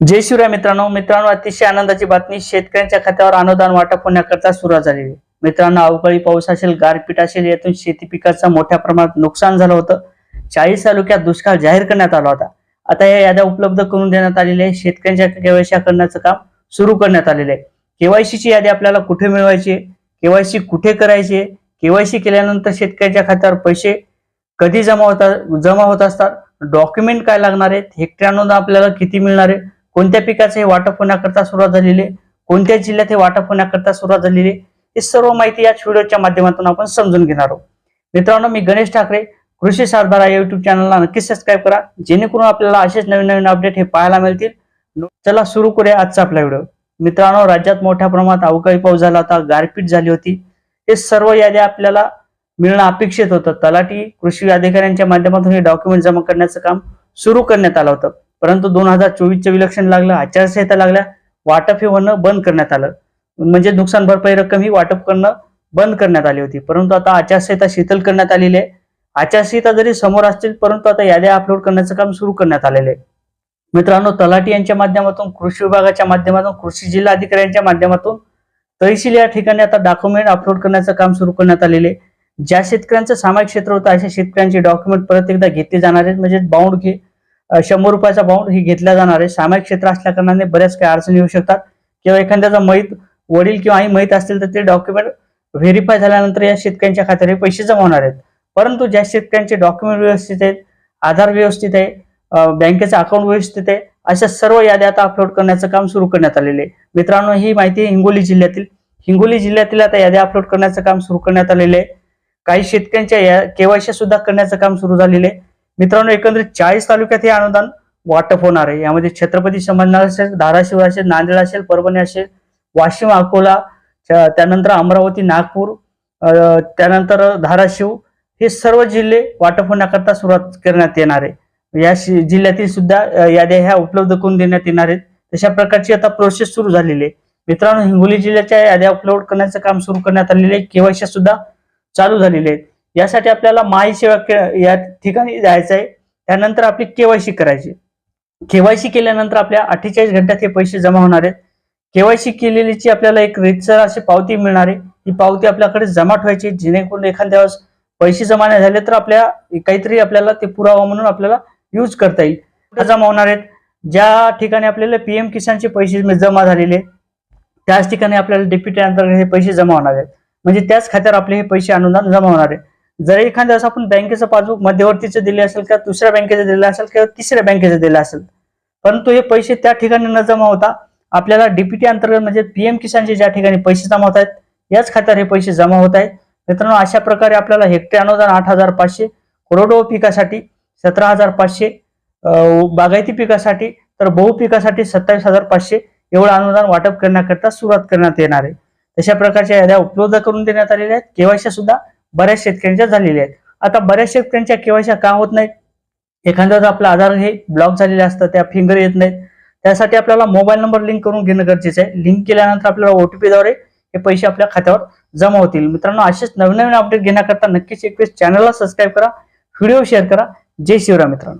जय शिवराय मित्रांनो. मित्रांनो अतिशय आनंदाची बातमी शेतकऱ्यांच्या खात्यावर अनुदान वाटप होण्याकरता सुरुवात झालेली आहे. मित्रांनो अवकाळी पाऊस असेल गारपीट असेल यातून शेती पिकाचं मोठ्या प्रमाणात नुकसान झालं होतं. चाळीस तालुक्यात दुष्काळ जाहीर करण्यात आला होता. आता या याद्या उपलब्ध करून देण्यात आलेल्या आहे. शेतकऱ्यांच्या केवायसी करण्याचं काम सुरू करण्यात आलेलं आहे. केवायसी ची यादी आपल्याला कुठे मिळवायची केवायसी कुठे करायची केवायसी केल्यानंतर शेतकऱ्याच्या खात्यावर पैसे कधी जमा होतात जमा होत असतात? डॉक्युमेंट काय लागणार आहेत? हेक्टर अनुदान आपल्याला किती मिळणार आहे? कोणत्या पिकाचे हे वाटप होण्याकरता सुरुवात झालेली आहे? कोणत्या जिल्ह्यात हे वाटप होण्याकरता सुरुवात झालेली आहे? हे सर्व माहिती या व्हिडिओच्या माध्यमातून आपण समजून घेणार आहोत. मित्रांनो मी गणेश ठाकरे कृषी सातबारा या युट्यूब चॅनलला नक्की सबस्क्राईब करा जेणेकरून आपल्याला असेच नवीन नवीन अपडेट हे पाहायला मिळतील. चला सुरू करूया आजचा आपला व्हिडिओ. मित्रांनो राज्यात मोठ्या प्रमाणात अवकाळी पाऊस झाला होता गारपीट झाली होती. हे सर्व याद्या आपल्याला मिळणं अपेक्षित होतं. तलाठी कृषी अधिकाऱ्यांच्या माध्यमातून हे डॉक्युमेंट जमा करण्याचं काम सुरू करण्यात आलं होतं. परंतु दोन हजार चोवीसचं विलक्षण लागलं आचारसंहिता लागल्या वाटप हे होणं बंद करण्यात आलं. म्हणजे नुकसान भरपाई रक्कम ही वाटप करणं बंद करण्यात आली होती. परंतु आता आचारसंहिता शिथिल करण्यात आलेली आहे. आचारसंहिता जरी समोर असतील परंतु आता याद्या अपलोड करण्याचं काम सुरू करण्यात आलेलं आहे. मित्रांनो तलाठी यांच्या माध्यमातून कृषी विभागाच्या माध्यमातून कृषी जिल्हा अधिकाऱ्यांच्या माध्यमातून तहसील या ठिकाणी आता डॉक्युमेंट अपलोड करण्याचं काम सुरू करण्यात आलेले आहे. ज्या शेतकऱ्यांचं सामायिक क्षेत्र होतं अशा शेतकऱ्यांचे डॉक्युमेंट परत एकदा घेतले जाणार आहेत. म्हणजे बाउंड घे शंभर रुपयाचा बाउंड ही घेतला जाणार आहे. सामायिक क्षेत्र असल्या कारणाने बऱ्याच काही अडचणी येऊ शकतात. किंवा एखाद्याचा माहीत वडील किंवा आई माहीत असतील तर ते डॉक्युमेंट व्हेरीफाय झाल्यानंतर या शेतकऱ्यांच्या खात्यावर हे पैसे जमा होणार आहेत. परंतु ज्या शेतकऱ्यांचे डॉक्युमेंट व्यवस्थित आहेत आधार व्यवस्थित आहे बँकेचं अकाउंट व्यवस्थित आहे अशा सर्व याद्या आता अपलोड करण्याचं काम सुरू करण्यात आलेले आहे. मित्रांनो ही माहिती हिंगोली जिल्ह्यातील हिंगोली जिल्ह्यातील आता याद्या अपलोड करण्याचं काम सुरू करण्यात आलेले आहे. काही शेतकऱ्यांच्या या केवायसी सुद्धा करण्याचं काम सुरू झालेलं आहे. मित्रांनो एकंदरीत चाळीस तालुक्यात हे अनुदान वाटप होणार आहे. यामध्ये छत्रपती संभाजीनगर असेल धाराशिव असेल नांदेड असेल परभणी असेल वाशिम अकोला त्यानंतर अमरावती नागपूर त्यानंतर धाराशिव हे सर्व जिल्हे वाटप होण्याकरता सुरुवात करण्यात येणार आहे. या शि- जिल्ह्यातील सुद्धा याद्या ह्या उपलब्ध करून देण्यात येणार आहेत. तशा प्रकारची आता प्रोसेस सुरू झालेली आहे. मित्रांनो हिंगोली जिल्ह्याच्या याद्या अपलोड करण्याचं काम सुरू करण्यात आलेले आहे. केवायसी सुद्धा चालू झालेले आहेत यासाठी आपल्याला माय सेवा या ठिकाणी जायचं आहे त्यानंतर आपली केवायसी करायची. केवायसी केल्यानंतर आपल्या अठ्ठेचाळीस घंट्यात हे पैसे जमा होणार आहेत. केवायसी केलेलीची आपल्याला एक रितसर अशी पावती मिळणार आहे. ही पावती आपल्याकडे जमा ठेवायची जेणेकरून एखाद्या वेळेस पैसे जमा नाही झाले तर आपल्या काहीतरी आपल्याला ते पुरावा म्हणून आपल्याला यूज करता येईल. जमा होणार आहेत. ज्या ठिकाणी आपल्याला पीएम किसानचे पैसे जमा झालेले त्याच ठिकाणी आपल्याला डेप्युटी अंतर्गत हे पैसे जमा होणार आहेत. म्हणजे त्याच खात्यावर आपले हे पैसे अनुदान जमा होणार आहे. जर एखाद्या वेळेस आपण बँकेचं पासबुक मध्यवर्तीचं दिले असेल किंवा दुसऱ्या बँकेचं दिलं असेल किंवा तिसऱ्या बँकेचं दिलं असेल परंतु हे पैसे त्या ठिकाणी न जमा होता आपल्याला डीपीटी अंतर्गत म्हणजे पीएम किसानचे ज्या ठिकाणी पैसे जमा होत आहेत याच खात्यावर हे पैसे जमा होत आहेत. मित्रांनो अशा प्रकारे आपल्याला हेक्टर अनुदान आठ हजार पाचशे कोरडो पिकासाठी सतरा हजार पाचशे बागायती पिकासाठी तर बहु पिकासाठी सत्तावीस हजार पाचशे एवढं अनुदान वाटप करण्याकरता सुरुवात करण्यात येणार आहे. तशा प्रकारच्या याद्या उपलब्ध करून देण्यात आलेल्या आहेत. केवायसी सुद्धा बऱ्याच शेतकऱ्यांच्या झालेल्या आहेत. आता बऱ्याच शेतकऱ्यांच्या केवायच्या का होत नाहीत? एखाद्याचं आपला आपलं आधार हे ब्लॉक झालेले असतं त्या फिंगर येत नाहीत. त्यासाठी आपल्याला मोबाईल नंबर लिंक करून घेणं गरजेचं आहे. लिंक केल्यानंतर आपल्याला ओटीपीद्वारे हे पैसे आपल्या खात्यावर जमा होतील. मित्रांनो असेच नवीन नवीन अपडेट घेण्याकरता नक्कीच एक चॅनलला सबस्क्राईब करा. व्हिडिओ शेअर करा. जय शिवराम मित्रांनो.